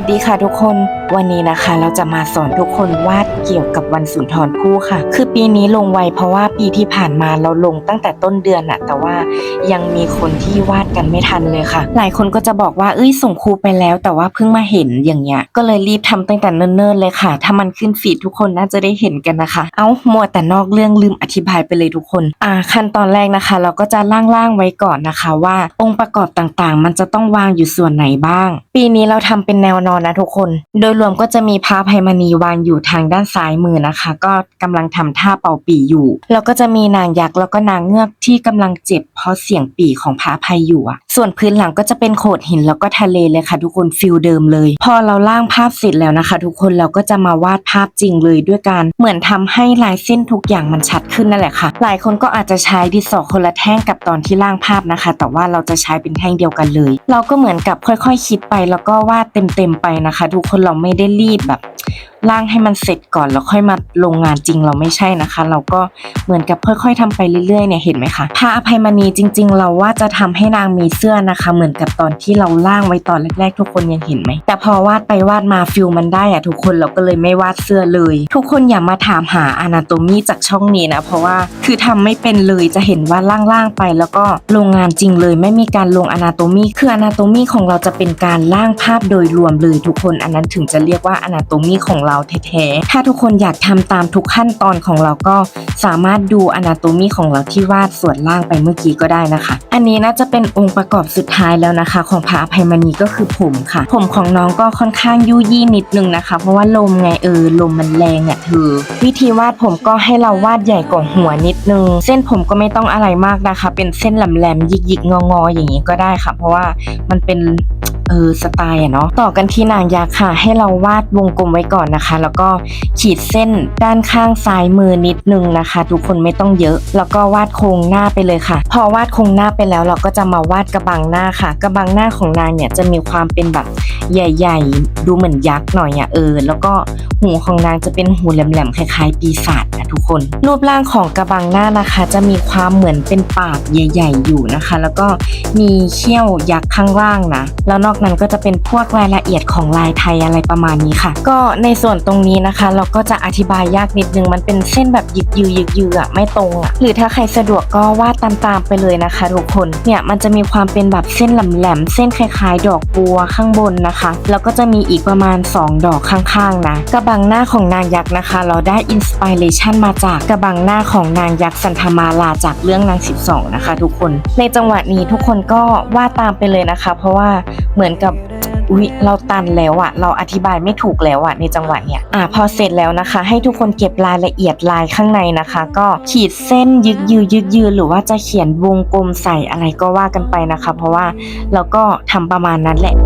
สวัสดีค่ะทุกคน วันนี้นะคะเราจะมาสอนทุกคนวาดเกี่ยวกับวันสุนทรภู่ค่ะ คือ ปีนี้ลงไวเพราะว่าปีที่ผ่านมาเราลงตั้งแต่ต้นเดือนอะแต่ว่ายังมีคนที่วาดกันไม่ทันเลยค่ะ หลายคนก็จะบอกว่าเอ้ยส่งครูไปแล้ว แต่ว่าเพิ่งมาเห็นอย่างเงี้ยก็เลยรีบทำตั้งแต่เนิ่นๆเลยค่ะ ถ้ามันขึ้นฟีดทุกคนน่าจะได้เห็นกันนะคะ เอ้ามัวแต่นอกเรื่องลืมอธิบายไปเลยทุกคนอ่าขั้นตอนแรกนะคะ เราก็จะล่างๆไว้ก่อนนะคะ ว่าองค์ประกอบต่างๆ มันจะต้องวางอยู่ส่วนไหนบ้าง ปีนี้เราทำเป็นแนวนอนนะทุกคน โดยรวมก็จะมีพระอภัยมณีวางอยู่ทางด้านซ้ายมือนะคะ ก็กำลังทำท่าาเป่าปีอยู่ แล้วก็จะมีนางยักษ์แล้วก็นางเงือกที่กำลังเจ็บเพราะเสียงปีของพระภัยอยู่อะ ส่วนพื้นหลังก็จะเป็นโขดหินแล้วก็ทะเลเลยค่ะ ทุกคนฟิลเดิมเลย พอเราล่างภาพเสร็จแล้วนะคะ ทุกคนเราก็จะมาวาดภาพจริงเลยด้วยการเหมือนทำให้ลายเส้นทุกอย่างมันชัดขึ้นนั่นแหละค่ะ หลายคนก็อาจจะใช้ดินสอคนละแท่งกับตอนที่ล่างภาพนะคะ แต่ว่าเราจะใช้เป็นแท่งเดียวกันเลย เราก็เหมือนกับค่อยๆ คิดไปแล้วก็วาดเต็มๆไปนะคะ ทุกคนเราไม่ได้รีบแบบร่างให้มันเสร็จก่อนแล้วค่อยมาลงงานจริงเราไม่ใช่นะคะ เราก็เหมือนกับค่อย ๆทำไปเรื่อยๆเนี่ยเห็นไหมคะพระอภัยมณีจริง ๆ เราว่าจะทำให้นางมีเสื้อนะคะ เหมือนกับตอนที่เราล่างไว้ตอนแรกๆ ทุกคนยังเห็นไหม แต่พอวาดไปวาดมาฟิลมันได้อะทุกคนเราก็เลยไม่วาดเสื้อเลย ทุกคนอย่ามาถามหาอนาโตมีจากช่องนี้นะ เพราะว่าคือทำไม่เป็นเลยจะเห็นว่าล่างๆไป แล้วก็ลงงานจริงเลยไม่มีการลงอนาโตมีคืออนาโตมีของเราจะเป็นการล่างภาพโดยรวมเลยทุกคนอันนั้นถึงจะเรียกว่าอนาโตมีของเราแท้ๆถ้าทุกคนอยากทำตามทุกขั้นตอนของเราก็สามารถดูอนาโตมีของเราที่วาดส่วนล่างไปเมื่อกี้ก็ได้นะคะ อันนี้น่าจะเป็นองค์ประกอบอบสุดท้ายแล้วนะคะ ของพระอภัยมณีก็คือผมค่ะ ผมของน้องก็ค่อนข้างยุยี่นิดนึงนะคะ เพราะว่าลมไงเออลมมันแรงอะเธอวิธีวาดผมก็ให้เราวาดใหญ่กว่าหัวนิดนึง เส้นผมก็ไม่ต้องอะไรมากนะคะ เป็นเส้นแหลมๆหยิกๆงอๆอย่างนี้ก็ได้ค่ะ เพราะว่ามันเป็น เออสไตล์อะเนาะต่อกันที่นางยักษ์ค่ะ ให้เราวาดวงกลมไว้ก่อนนะคะ แล้วก็ขีดเส้นด้านข้างซ้ายมือนิดนึงนะคะ ทุกคนไม่ต้องเยอะ แล้วก็วาดโครงหน้าไปเลยค่ะ พอวาดโครงหน้าไปแล้วเราก็จะมาวาดกระบังหน้าค่ะ กระบังหน้าของนางเนี่ยจะมีความเป็นแบบใหญ่ ๆ ดูเหมือนยักษ์หน่อยอะเออ แล้วก็หูของนางจะเป็นหูแหลมๆคล้ายๆปีศาจ ทุกคน รูปร่างของกระบังหน้านะคะ จะมีความเหมือนเป็นปากใหญ่ ๆ อยู่นะคะ แล้วก็มีเขี้ยวยักษ์ข้างล่างนะ แล้วนอกนั้นก็จะเป็นพวกรายละเอียดของลายไทยอะไรประมาณนี้ค่ะ ก็ในส่วนตรงนี้นะคะ เราก็จะอธิบายยากนิดนึงมันเป็นเส้นแบบยึกยือยึกยืออะไม่ตรงอะหรือถ้าใครสะดวกก็วาดตามๆไปเลยนะคะทุกคนเนี่ยมันจะมีความเป็นแบบเส้นแหลมๆเส้นคล้ายๆ ดอกบัวข้างบนนะคะ แล้วก็จะมีอีกประมาณ 2 ดอกข้างๆนะกระบังหน้าของนางยักษ์นะคะ เราได้อินสปิเรชันมาจากกระบังหน้าของนางยักษ์สันธมาลาจากเรื่องนาง 12 นะคะ ทุกคน ในจังหวะนี้ทุกคนก็วาดตามไปเลยนะคะ เพราะว่าเหมือนกับอุ๊ยเราตันแล้วอะเราอธิบายไม่ถูกแล้วอะในจังหวะเนี้ยอะพอเสร็จแล้วนะคะ ให้ทุกคนเก็บรายละเอียดลายข้างในนะคะ ก็ขีดเส้นยึกยือยึกยือหรือว่าจะเขียนวงกลมใส่อะไรก็ว่ากันไปนะคะ เพราะว่าเราก็ทำประมาณนั้นแหละ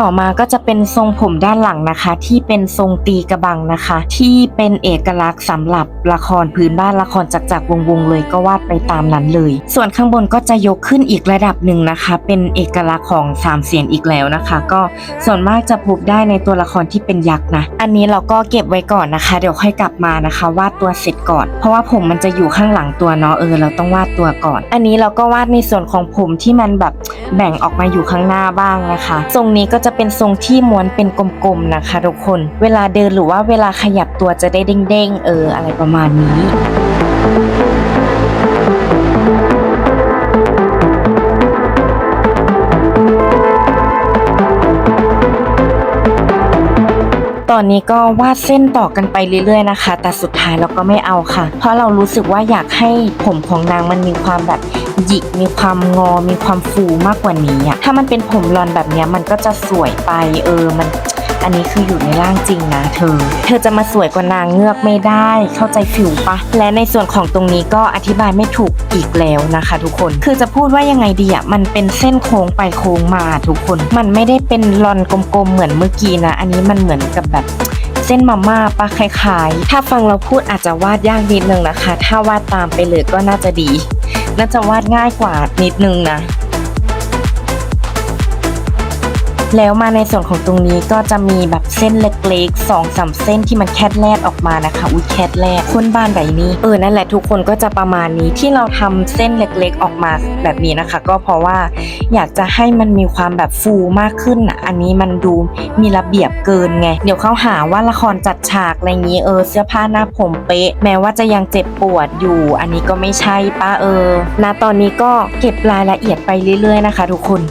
ต่อมาก็จะเป็นทรงผมด้านหลังนะคะ ที่เป็นทรงตีกระบังนะคะ ที่เป็นเอกลักษณ์สำหรับละครพื้นบ้านละครจักรจักรวงวงเลยก็วาดไปตามนั้นเลย ส่วนข้างบนก็จะยกขึ้นอีกระดับหนึ่งนะคะ เป็นเอกลักษณ์ของสามเสียนอีกแล้วนะคะ ก็ส่วนมากจะพบได้ในตัวละครที่เป็นยักษ์นะอันนี้เราก็เก็บไว้ก่อนนะคะ เดี๋ยวค่อยกลับมานะคะวาดตัวเสร็จก่อน เพราะว่าผมมันจะอยู่ข้างหลังตัวเนาะเออเราต้องวาดตัวก่อน อันนี้เราก็วาดในส่วนของผมที่มันแบบแบ่งออกมาอยู่ข้างหน้าบ้างนะคะ ทรงนี้ก็จะเป็นทรงที่ม้วนเป็นกลมๆนะคะทุกคน เวลาเดินหรือว่าเวลาขยับตัวจะได้เด้งๆเอออะไรประมาณนี้ อนนี้ก็วาดเส้นต่อกันไปเรื่อยๆนะคะ แต่สุดท้ายเราก็ไม่เอาค่ะ เพราะเรารู้สึกว่าอยากให้ผมของนางมันมีความแบบหยิกมีความงอมีความฟูมากกว่านี้อะถ้ามันเป็นผมรอนแบบนี้มันก็จะสวยไปเออ มัน อันนี้คืออยู่ในร่างจริงนะเธอ เธอจะมาสวยกว่านางเงือกไม่ได้ เข้าใจฟิวปะ และในส่วนของตรงนี้ก็อธิบายไม่ถูกอีกแล้วนะคะ ทุกคน คือจะพูดว่ายังไงดีอะ มันเป็นเส้นโค้งไปโค้งมาทุกคน มันไม่ได้เป็นรอนกลมๆเหมือนเมื่อกี้นะ อันนี้มันเหมือนกับแบบเส้นมาม่าปะคล้ายๆ ถ้าฟังเราพูดอาจจะวาดยากนิดนึงนะคะ ถ้าวาดตามไปเลยก็น่าจะดี น่าจะวาดง่ายกว่านิดนึงนะ แล้วมาในส่วนของตรงนี้ก็จะมีแบบเส้นเล็กๆสองสามเส้นที่มันแคดแลดออกมานะคะ อุ้ยแคดแลดคนบ้านแบบนี้เออนั่นแหละทุกคนก็จะประมาณนี้ที่เราทำเส้นเล็กๆออกมาแบบนี้นะคะ ก็เพราะว่าอยากจะให้มันมีความแบบฟูมากขึ้นอะอันนี้มันดูมีระเบียบเกินไง เดี๋ยวเขาหาว่าละครจัดฉากอะไรอย่างนี้เออเสื้อผ้าหน้าผมเป๊ะ แม้ว่าจะยังเจ็บปวดอยู่ อันนี้ก็ไม่ใช่ป้าเออณตอนนี้ก็เก็บรายละเอียดไปเรื่อยๆนะคะ ทุกคน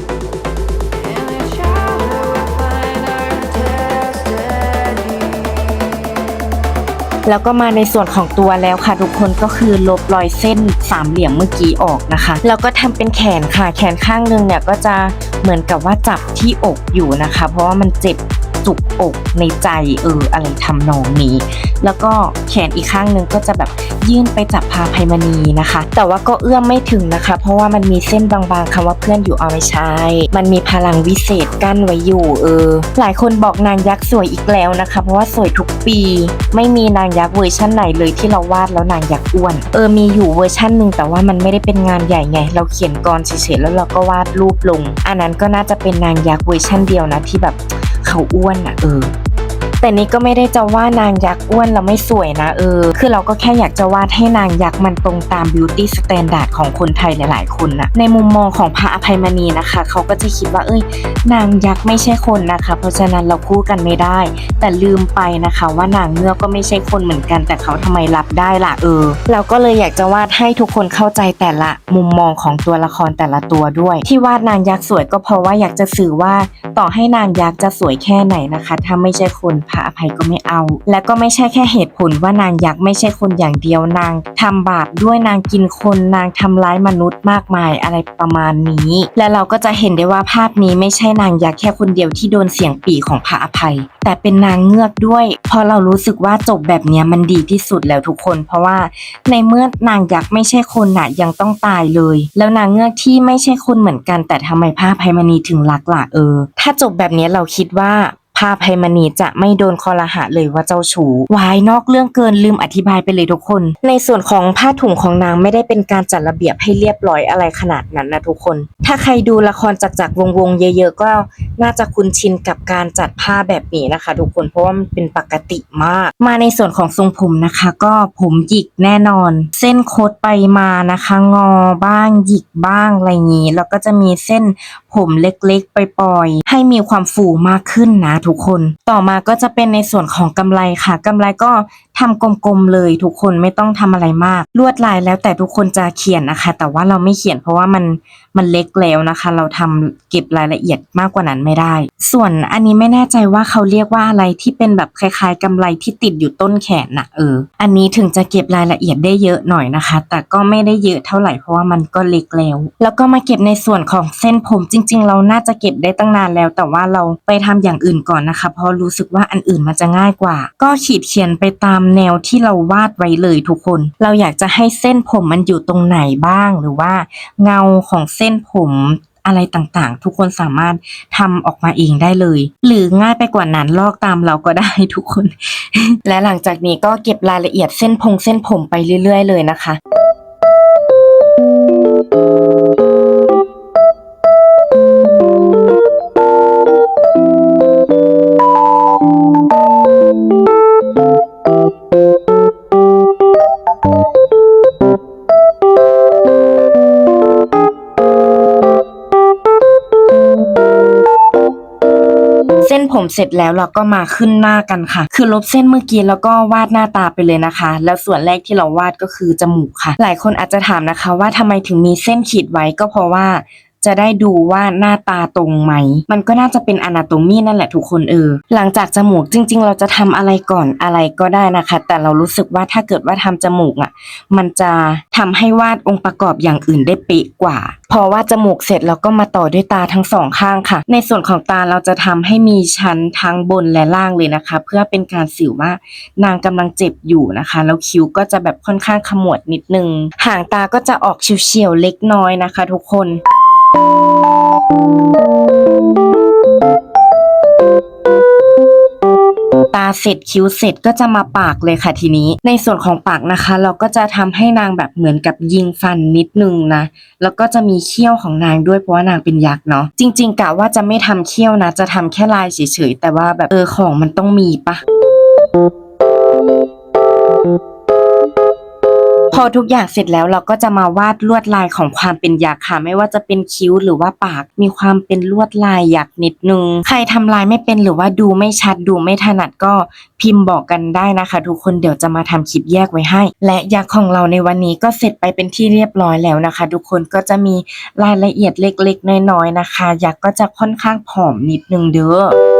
แล้วก็มาในส่วนของตัวแล้วค่ะ ทุกคนก็คือลบรอยเส้นสามเหลี่ยมเมื่อกี้ออกนะคะ แล้วก็ทำเป็นแขนค่ะ แขนข้างหนึงเนี่ยก็จะเหมือนกับว่าจับที่อกอยู่นะคะ เพราะว่ามันเจ็บ จุกอกในใจเอออะไรทำนองนี้ แล้วก็แขนอีกข้างนึงก็จะแบบยื่นไปจับพาภัยมณีนะคะ แต่ว่าก็เอื้อมไม่ถึงนะคะ เพราะว่ามันมีเส้นบางๆคำว่าเพื่อนอยู่เอาไม่ใช่มันมีพลังวิเศษกั้นไว้อยู่เออ หลายคนบอกนางยักษ์สวยอีกแล้วนะคะ เพราะว่าสวยทุกปี ไม่มีนางยักษ์เวอร์ชั่นไหนเลยที่เราวาดแล้วนางยักษ์อ้วน เออมีอยู่เวอร์ชั่นหนึ่งแต่ว่ามันไม่ได้เป็นงานใหญ่ไง เราเขียนกรเฉยๆแล้วเราก็วาดรูปลง อันนั้นก็น่าจะเป็นนางยักษ์เวอร์ชั่นเดียวนะที่แบบ เขาอ้วนอะเออ แต่นี่ก็ไม่ได้จะว่านางยักษ์อ้วนแล้วไม่สวยนะเออ คือเราก็แค่อยากจะวาดให้นางยักษ์มันตรงตามบิวตี้สแตนดาร์ดของคนไทยหลายๆคนนะในมุมมองของพระอภัยมณีนะคะ เขาก็จะคิดว่าเอ้ย นางยักษ์ไม่ใช่คนนะคะ เพราะฉะนั้นเราคู่กันไม่ได้ แต่ลืมไปนะคะว่านางเงือกก็ไม่ใช่คนเหมือนกัน แต่เขาทำไมรับได้ล่ะเออ เราก็เลยอยากจะวาดให้ทุกคนเข้าใจแต่ละมุมมองของตัวละครแต่ละตัวด้วย ที่วาดนางยักษ์สวยก็เพราะว่าอยากจะสื่อว่าต่อให้นางยักษ์จะสวยแค่ไหนนะคะ ถ้าไม่ใช่คนพระอภัยก็ไม่เอา และก็ไม่ใช่แค่เหตุผลว่านางยักษ์ไม่ใช่คนอย่างเดียวนางทำบาปด้วยนางกินคนนางทำร้ายมนุษย์มากมายอะไรประมาณนี้ และเราก็จะเห็นได้ว่าภาพนี้ไม่ใช่นางยักษ์แค่คนเดียวที่โดนเสียงปี่ของพระอภัย แต่เป็นนางเงือกด้วยเพอเรารู้สึกว่าจบแบบนี้มันดีที่สุดแล้วทุกคน เพราะว่าในเมื่อนางยักษ์ไม่ใช่คนน่ะยังต้องตายเลย แล้วนางเงือกที่ไม่ใช่คนเหมือนกัน แต่ทำไมพระอภัยมณีถึงรักล่ะเออ ถ้าจบแบบนี้เราคิดว่า พระอภัยมณีจะไม่โดนคอรหะเลยว่าเจ้าชู้วายนอกเรื่องเกินลืมอธิบายไปเลยทุกคน ในส่วนของผ้าถุงของนางไม่ได้เป็นการจัดระเบียบให้เรียบร้อยอะไรขนาดนั้นนะทุกคน ถ้าใครดูละครจากจากวงวงๆเยอะๆก็น่าจะคุ้นชินกับการจัดผ้าแบบนี้นะคะ ทุกคนเพราะว่ามันเป็นปกติมาก มาในส่วนของทรงผมนะคะ ก็ผมหยิกแน่นอน เส้นโคดไปมานะคะ งอบ้างหยิกบ้างอะไรอย่างนี้แล้วก็จะมีเส้น ผมเล็กๆไปปล่อยๆ ให้มีความฟูมากขึ้นนะทุกคน ต่อมาก็จะเป็นในส่วนของกำไรค่ะกำไรก็ ทำกลมๆเลยทุกคนไม่ต้องทำอะไรมาก ลวดลายแล้วแต่ทุกคนจะเขียนนะคะ แต่ว่าเราไม่เขียนเพราะว่ามันมันเล็กแล้วนะคะ เราทำเก็บรายละเอียดมากกว่านั้นไม่ได้ ส่วนอันนี้ไม่แน่ใจว่าเขาเรียกว่าอะไรที่เป็นแบบคล้ายๆกำไรที่ติดอยู่ต้นแขนนะเออ อันนี้ถึงจะเก็บรายละเอียดได้เยอะหน่อยนะคะ แต่ก็ไม่ได้เยอะเท่าไหร่เพราะว่ามันก็เล็กแล้ว แล้วก็มาเก็บในส่วนของเส้นผมจริง ๆ เราน่าจะเก็บได้ตั้งนานแล้ว แต่ว่าเราไปทำอย่างอื่นก่อนนะคะ เพราะรู้สึกว่าอันอื่นมันจะง่ายกว่า ก็ขีดเขียนไปตามแนวที่เราวาดไว้เลยทุกคน เราอยากจะให้เส้นผมมันอยู่ตรงไหนบ้างหรือว่าเงาของเส้นผมอะไรต่างๆ ทุกคนสามารถทำออกมาเองได้เลย หรือง่ายไปกว่านั้นลอกตามเราก็ได้ทุกคน และหลังจากนี้ก็เก็บรายละเอียดเส้นพงเส้นผมไปเรื่อย ๆ เลยนะคะ เสร็จแล้วเราก็มาขึ้นหน้ากันค่ะ คือลบเส้นเมื่อกี้แล้วก็วาดหน้าตาไปเลยนะคะ แล้วส่วนแรกที่เราวาดก็คือจมูกค่ะ หลายคนอาจจะถามนะคะ ว่าทำไมถึงมีเส้นขีดไว้ก็เพราะว่า จะได้ดูว่าหน้าตาตรงไหม มันก็น่าจะเป็นอนาโตมีนั่นแหละทุกคนเออ หลังจากจมูกจริง ๆ เราจะทำอะไรก่อนอะไรก็ได้นะคะ แต่เรารู้สึกว่าถ้าเกิดว่าทำจมูกอะ มันจะทำให้วาดองค์ประกอบอย่างอื่นได้เป๊ะกว่า พอวาดจมูกเสร็จเราก็มาต่อด้วยตาทั้งสองข้างค่ะ ในส่วนของตาเราจะทำให้มีชั้นทั้งบนและล่างเลยนะคะ เพื่อเป็นการสื่อว่านางกำลังเจ็บอยู่นะคะ แล้วคิ้วก็จะแบบค่อนข้างขมวดนิดนึงหางตาก็จะออกเฉียวๆเล็กน้อยนะคะ ทุกคน ตาเสร็จคิ้วเสร็จก็จะมาปากเลยค่ะทีนี้ ในส่วนของปากนะคะ เราก็จะทำให้นางแบบเหมือนกับยิงฟันนิดนึงนะ แล้วก็จะมีเขี้ยวของนางด้วยเพราะว่านางเป็นยักษ์เนาะจริง ๆกะว่าจะไม่ทำเขี้ยวนะ จะทำแค่ลายเฉยๆแต่ว่าแบบเออของมันต้องมีปะพ อทุกอย่างเสร็จแล้วเราก็จะมาวาดลวดลายของความเป็นยักษ์ค่ะ ไม่ว่าจะเป็นคิ้วหรือว่าปากมีความเป็นลวดลายยักษ์นิดนึง ใครทำลายไม่เป็นหรือว่าดูไม่ชัดดูไม่ถนัดก็พิมพ์บอกกันได้นะคะ ทุกคนเดี๋ยวจะมาทำคลิปแยกไว้ให้ และยักษ์ของเราในวันนี้ก็เสร็จไปเป็นที่เรียบร้อยแล้วนะคะ ทุกคนก็จะมีรายละเอียดเล็กๆ น้อยๆนะคะ ยักษ์ก็จะค่อนข้างผอมนิดนึงเด้อ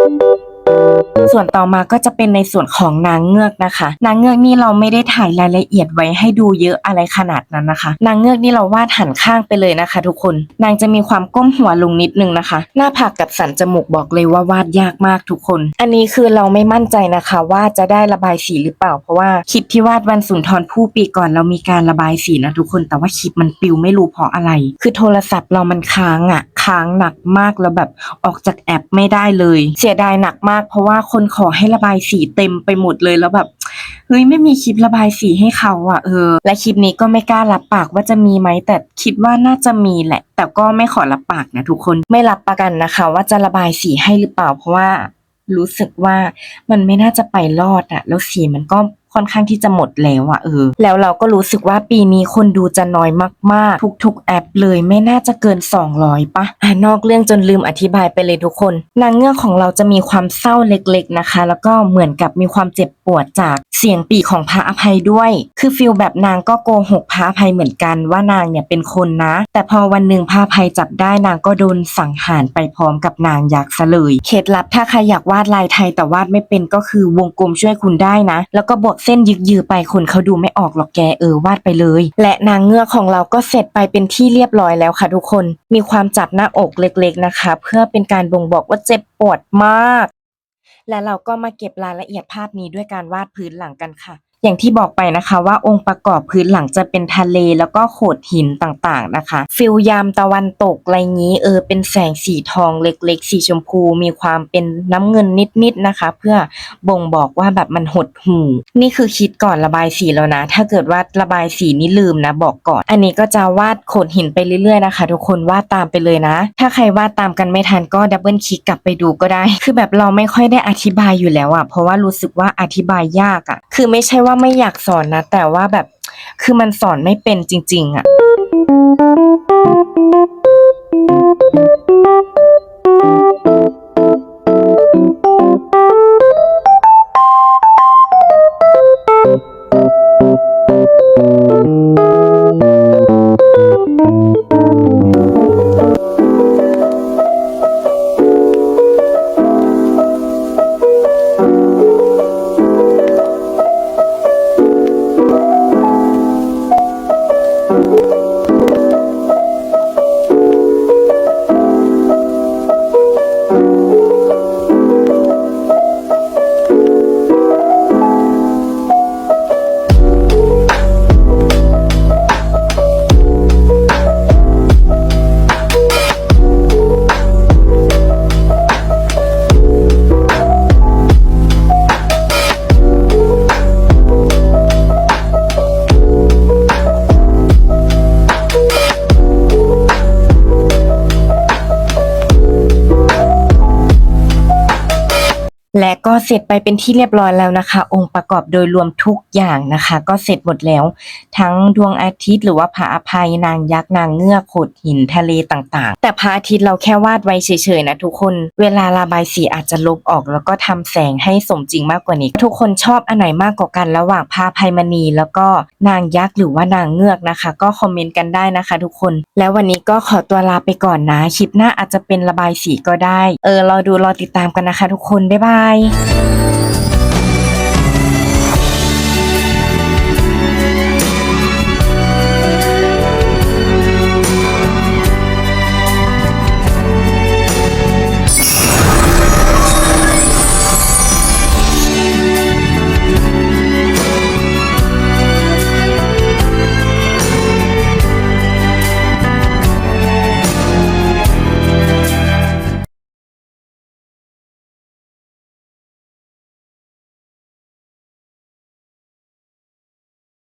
ส่วนต่อมาก็จะเป็นในส่วนของนางเงือกนะคะ นางเงือกนี่เราไม่ได้ถ่ายรายละเอียดไว้ให้ดูเยอะอะไรขนาดนั้นนะคะ นางเงือกนี่เราวาดหันข้างไปเลยนะคะ ทุกคน นางจะมีความก้มหัวลงนิดนึงนะคะ หน้าผากกับสันจมูกบอกเลยว่าวาดยากมากทุกคน อันนี้คือเราไม่มั่นใจนะคะ ว่าจะได้ระบายสีหรือเปล่า เพราะว่าคลิปที่วาดวันสุนทรภู่ปีก่อนเรามีการระบายสีนะทุกคน แต่ว่าคลิปมันปิวไม่รู้เพราะอะไร คือโทรศัพท์เรามันค้างอะ่ะ ค้างหนักมากแล้วแบบออกจากแอปไม่ได้เลย เสียดายหนักมากเพราะว่าคนขอให้ระบายสีเต็มไปหมดเลยแล้วแบบเฮ้ยไม่มีคลิประบายสีให้เขาอะเออ และคลิปนี้ก็ไม่กล้ารับปากว่าจะมีไหมแต่คิดว่าน่าจะมีแหละ แต่ก็ไม่ขอรับปากนะทุกคนไม่รับประกันนะคะ ว่าจะระบายสีให้หรือเปล่า เพราะว่ารู้สึกว่ามันไม่น่าจะไปรอดอะแล้วสีมันก็ ค่อนข้างที่จะหมดแล้วอะเออ แล้วเราก็รู้สึกว่าปีนี้คนดูจะน้อยมากๆ ทุกๆแอปเลยไม่น่าจะเกิน 200ปะอะนอกเรื่องจนลืมอธิบายไปเลยทุกคน นางเงือกของเราจะมีความเศร้าเล็กๆนะคะ แล้วก็เหมือนกับมีความเจ็บปวดจากเสียงปีของพระอภัยด้วย คือฟิลแบบนางก็โกหกพระอภัยเหมือนกันว่านางเนี่ยเป็นคนนะ แต่พอวันหนึ่งพระอภัยจับได้นางก็โดนสังหารไปพร้อมกับนางยักษ์ซะเลย เคล็ดลับถ้าใครอยากวาดลายไทยแต่วาดไม่เป็นก็คือวงกลมช่วยคุณได้นะ แล้วก็บวกเส้นยึกยือไปคนเขาดูไม่ออกหรอกแกเออวาดไปเลย และนางเงือกของเราก็เสร็จไปเป็นที่เรียบร้อยแล้วค่ะทุกคน มีความจับหน้าอกเล็กๆนะคะ เพื่อเป็นการบ่งบอกว่าเจ็บปวดมาก และเราก็มาเก็บรายละเอียดภาพนี้ด้วยการวาดพื้นหลังกันค่ะ อย่างที่บอกไปนะคะว่าองค์ประกอบพื้นหลังจะเป็นทะเลแล้วก็โขดหินต่างๆนะคะ ฟิลยามตะวันตกอะไรงี้เออเป็นแสงสีทองเล็กๆ สีชมพูมีความเป็นน้ำเงินนิดๆนะคะ เพื่อบ่งบอกว่าแบบมันหดหูนี่คือคิดก่อนระบายสีแล้วนะ ถ้าเกิดว่าระบายสีนี่ลืมนะบอกก่อน อันนี้ก็จะวาดโขดหินไปเรื่อยๆนะคะ ทุกคนวาดตามไปเลยนะ ถ้าใครวาดตามกันไม่ทันก็ดับเบิลคลิกกลับไปดูก็ได้ คือแบบเราไม่ค่อยได้อธิบายอยู่แล้วอะเพราะว่ารู้สึกว่าอธิบายยากอะคือไม่ใช่ว่าไม่อยากสอนนะ แต่ว่าแบบคือมันสอนไม่เป็นจริง ๆอะ่ะ เสร็จไปเป็นที่เรียบร้อยแล้วนะคะ องค์ประกอบโดยรวมทุกอย่างนะคะ ก็เสร็จหมดแล้ว ทั้งดวงอาทิตย์หรือว่าพระอภัยนางยักษ์นางเงือกโขดหินทะเลต่างๆ แต่พระอาทิตย์เราแค่วาดไว้เฉยๆนะทุกคน เวลาระบายสีอาจจะลบออก แล้วก็ทำแสงให้สมจริงมากกว่านี้ ทุกคนชอบอันไหนมากกว่ากันระหว่างพระอภัยมณี แล้วก็นางยักษ์หรือว่านางเงือกนะคะ ก็คอมเมนต์กันได้นะคะ ทุกคน แล้ววันนี้ก็ขอตัวลาไปก่อนนะคลิปหน้าอาจจะเป็นระบายสีก็ได้ เออรอดูรอติดตามกันนะคะ ทุกคนบ๊ายบาย You.